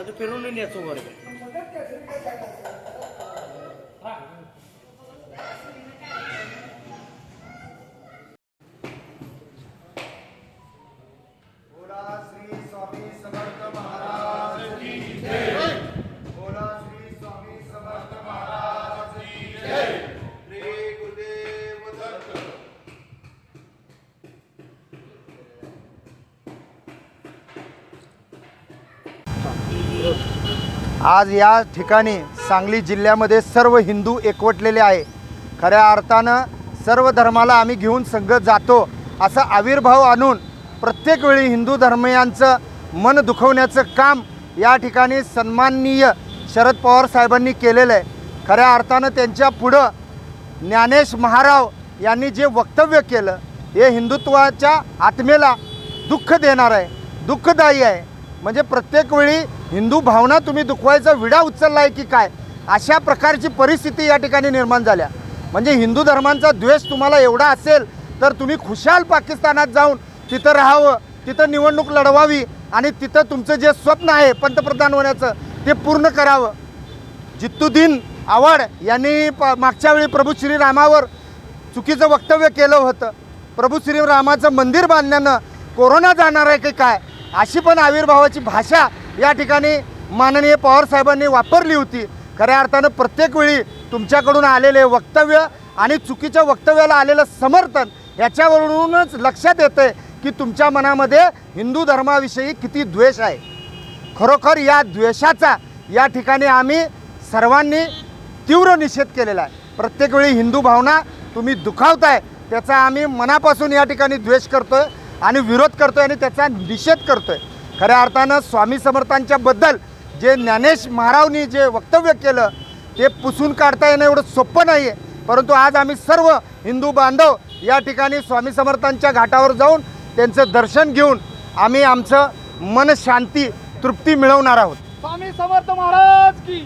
ಅದು ಪಿರುಳಿನ ಎತ್ತುವರೆಗೆ आज या ठिकाणी सांगली जिल्ह्यामध्ये सर्व हिंदू एकवटलेले आहे. खऱ्या अर्थानं सर्व धर्माला आम्ही घेऊन संघ जातो असा आविर्भाव आणून प्रत्येक वेळी हिंदू धर्मियांचं मन दुखवण्याचं काम या ठिकाणी सन्माननीय शरद पवार साहेबांनी केलेलं आहे. खऱ्या अर्थानं त्यांच्या पुढं ज्ञानेश महाराव यांनी जे वक्तव्य केलं हे हिंदुत्वाच्या आत्मेला दुःख देणार आहे दुःखदायी आहे. म्हणजे प्रत्येक वेळी हिंदू भावना तुम्ही दुखवायचा विडा उचलला आहे की काय? अशा प्रकारची परिस्थिती या ठिकाणी निर्माण झाल्या. म्हणजे हिंदू धर्मांचा द्वेष तुम्हाला एवढा असेल तर तुम्ही खुशाल पाकिस्तानात जाऊन तिथं राहावं तिथं निवडणूक लढवावी आणि तिथं तुमचं जे स्वप्न आहे पंतप्रधान होण्याचं ते पूर्ण करावं. जित्तुद्दीन आव्हाड यांनी प मागच्या वेळी प्रभू श्रीरामावर चुकीचं वक्तव्य केलं होतं. प्रभू श्रीरामाचं मंदिर बांधण्यानं कोरोना जाणार आहे की काय? अशी पण आविर्भावाची भाषा या ठिकाणी माननीय पवार साहेबांनी वापरली होती. खऱ्या अर्थानं प्रत्येक वेळी तुमच्याकडून आलेले वक्तव्य आणि चुकीच्या वक्तव्याला आलेलं समर्थन याच्यावरूनच लक्षात येतं आहे की तुमच्या मनामध्ये हिंदू धर्माविषयी किती द्वेष आहे. खरोखर या द्वेषाचा या ठिकाणी आम्ही सर्वांनी तीव्र निषेध केलेला आहे. प्रत्येक वेळी हिंदू भावना तुम्ही दुखावताय त्याचा आम्ही मनापासून या ठिकाणी द्वेष करतोय. आणि विरोध करतो आहे आणि त्याचा निषेध करतो आहे खऱ्या अर्थानं स्वामी समर्थांच्याबद्दल जे ज्ञानेश महारावनी जे वक्तव्य केलं ते पुसून काढता येणं एवढं सोपं नाही आहे परंतु आज आम्ही सर्व हिंदू बांधव या ठिकाणी स्वामी समर्थांच्या घाटावर जाऊन त्यांचं दर्शन घेऊन आम्ही आमचं मन शांती तृप्ती मिळवणार आहोत. स्वामी समर्थ महाराज की